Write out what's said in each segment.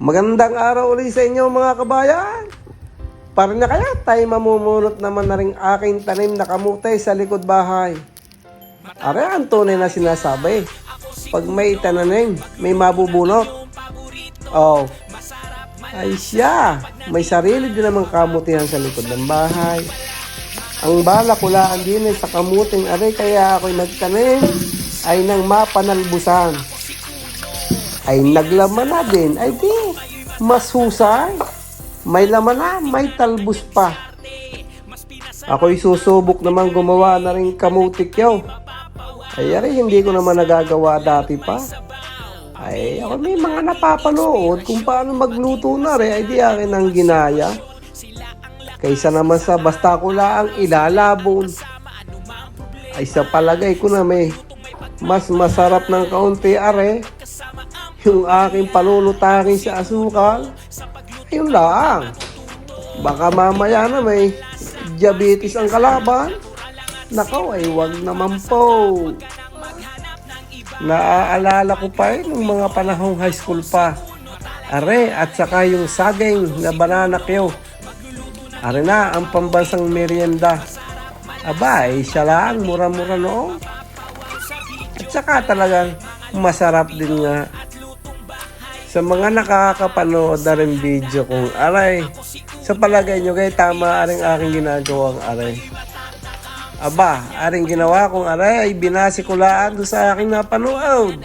Magandang araw ulit sa inyo mga kabayan. Para na kaya tayo mamumunot naman na rin aking tanim na kamutay sa likod bahay. Are ang tunay na sinasabi. Pag may itananim, may mabubunot. Oh, ay siya. May sarili din namang kamutihan sa likod ng bahay. Ang bala ko laan din sa kamuting are kaya ako'y nagtanim ay nang mapanalbusan ay naglaman na din. Ay di, mas husay. May laman may talbos pa. Ako'y susubok naman gumawa na rin kamutik yaw. Ay ari, hindi ko naman nagagawa dati pa. Ay, ako may mga napapanood kung paano magluto na rin. Ay di akin ang ginaya. Kaysa naman sa basta ko lang ilalabon. Ay sa palagay ko na may mas masarap ng kaunti are yung aking palulutakin sa asukal, yun lang. Baka mamaya na may diabetes ang kalaban. Nakaw ay wag naman po. Naaalala ko pa eh, nung mga panahong high school pa. Are, at saka yung saging na banana kyo. Are na, ang pambansang merienda. Aba, eh, siya lang, mura-mura noon. At saka talagang masarap din nga sa mga nakakapanood na rin video kong aray, sa palagay nyo kay tama aring aking ginagawang aray. Aba, aring ginawa kong aray ay binasi ko laan sa aking napanood.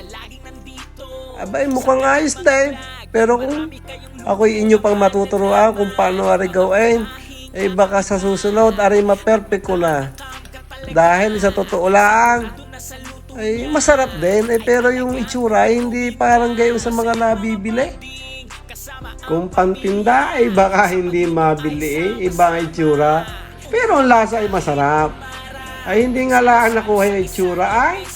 Aba, ay mukhang ayos din. Pero kung ako'y inyo pang matuturuan kung paano aray gawin, eh baka sa susunod aray ma-perfect ko na. Dahil sa totoo lang, ay masarap din eh, pero yung itsura ay hindi parang gayon sa mga nabibili. Kung pantinda ay baka hindi mabili eh, iba ang itsura. Pero ang lasa ay masarap. Ay hindi nga laan nakuha yung itsura ay.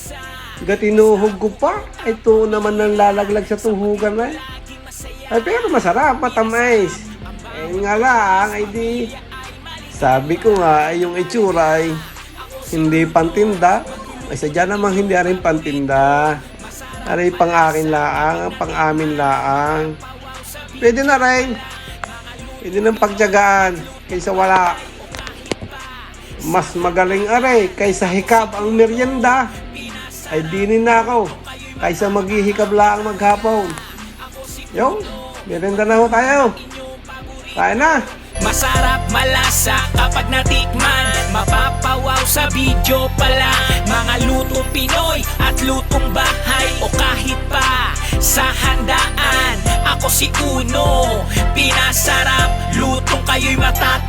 Gatinuhog ko pa. Ito naman nang lalaglag sa tuhugan eh. Ay pero masarap, matamis. Eh nga lang, ay di. Sabi ko nga, ay yung itsura ay hindi pantinda. Ay sadya namang hindi rin pantinda. Aray pang akin laang, pang amin laang. Pwede na rin. Pwede nang pagtyagaan kaysa wala. Mas magaling aray kaysa hikab ang merienda. Ay dinin na ako. Kaysa maghihikab laang maghapon. Yo, merienda na ho tayo. Kaya na. Masarap malasa kapag natikman Mapapawaw sa video pala mga lutong Pinoy at lutong bahay o kahit pa sa handaan. Ako si Uno, pinasarap, lutong kayo'y matat